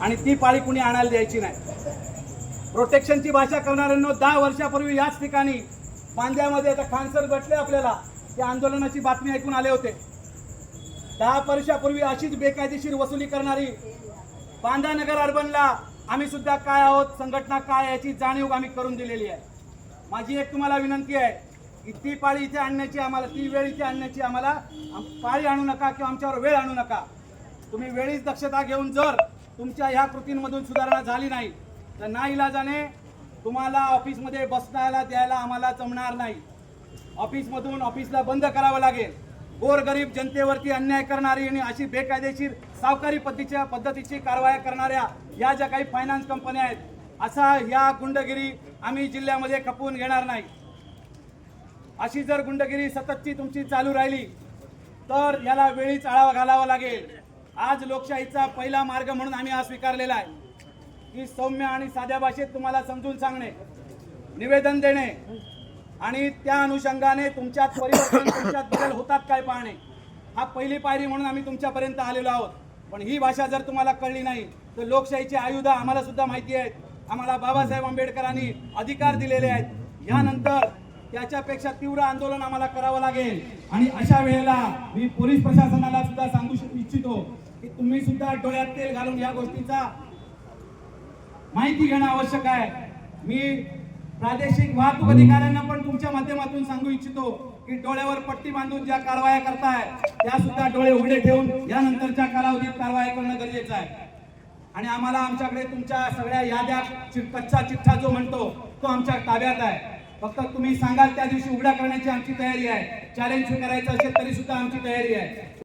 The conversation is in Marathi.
आणि ती पाळी कुणी आणायला द्यायची नाही. प्रोटेक्शनची भाषा करणाऱ्यांना दहा वर्षापूर्वी याच ठिकाणी बांद्यामध्ये आता खानसर भेटले आपल्याला. या आंदोलनाची बातमी ऐकून आले होते. दहा वर्षापूर्वी अशीच बेकायदेशीर वसुली करणारी बांदा नगर अर्बनला आम्ही सुद्धा काय आहोत संघटना काय याची जाणीव आम्ही करून दिलेली आहे. माझी एक तुम्हाला विनंती आहे की ती पाळी इथे आणण्याची आम्हाला ती वेळ इथे आणण्याची आम्हाला पाळी आणू नका किंवा आमच्यावर वेळ आणू नका. तुम्ही वेळीच दक्षता घेऊन जर तुमच्या ह्या कृतींमधून सुधारणा झाली नाही तर ना इलाजाने तुम्हाला ऑफिसमध्ये बसण्याला द्यायला आम्हाला जमणार नाही. ऑफिसमधून ऑफिसला बंद करावं लागेल. गोरगरीब जनतेवरती अन्याय करणारी आणि अशी बेकायदेशीर सावकारी पद्धतीच्या पद्धतीची कारवाया करणाऱ्या या ज्या काही फायनान्स कंपन्या आहेत असा ह्या गुंडगिरी आम्ही जिल्ह्यामध्ये खपवून घेणार नाही. अशी जर गुंडगिरी सततची तुमची चालू राहिली तर याला वेळीच आळावा घालावा लागेल. आज लोकशाहीचा पहिला मार्ग म्हणून आम्ही हा स्वीकारलेला आहे. की सौम्य आणि साध्या भाषेत तुम्हाला समजून सांगणे निवेदन देणे आणि त्या अनुषंगाने तुमच्यात परिवर्तन तुमच्यात बदल होतात काय पाहणे हा पहिली पायरी म्हणून आम्ही तुमच्यापर्यंत आलेलो आहोत. पण ही भाषा जर तुम्हाला कळली नाही तर लोकशाहीची आयुध आम्हाला सुद्धा माहिती आहेत. आम्हाला बाबासाहेब आंबेडकरांनी अधिकार दिलेले आहेत. यानंतर त्याच्यापेक्षा तीव्र आंदोलन आम्हाला करावं लागेल. आणि अशा वेळेला मी पोलीस प्रशासनाला सुद्धा सांगू इच्छितो की तुम्ही सुद्धा डोळ्यात तेल घालून या गोष्टीचा माहिती घेणं आवश्यक आहे. मी प्रादेशिक वाहतूक अधिकाऱ्यांना पण तुमच्या माध्यमातून सांगू इच्छितो की डोळ्यावर पट्टी बांधून ज्या कारवाया करताय त्या सुद्धा डोळे उघडे ठेवून यानंतरच्या कालावधीत कारवाया करणं गरजेचं आहे. आणि आम्हाला आमच्याकडे तुमच्या सगळ्या याद्या कच्चा चिठ्ठा जो म्हणतो तो आमच्या ताब्यात आहे. फक्त तुम्ही सांगाल त्या दिवशी उघड्या करण्याची आमची तयारी आहे. चॅलेंज करायचं असेल तरी सुद्धा आमची तयारी आहे.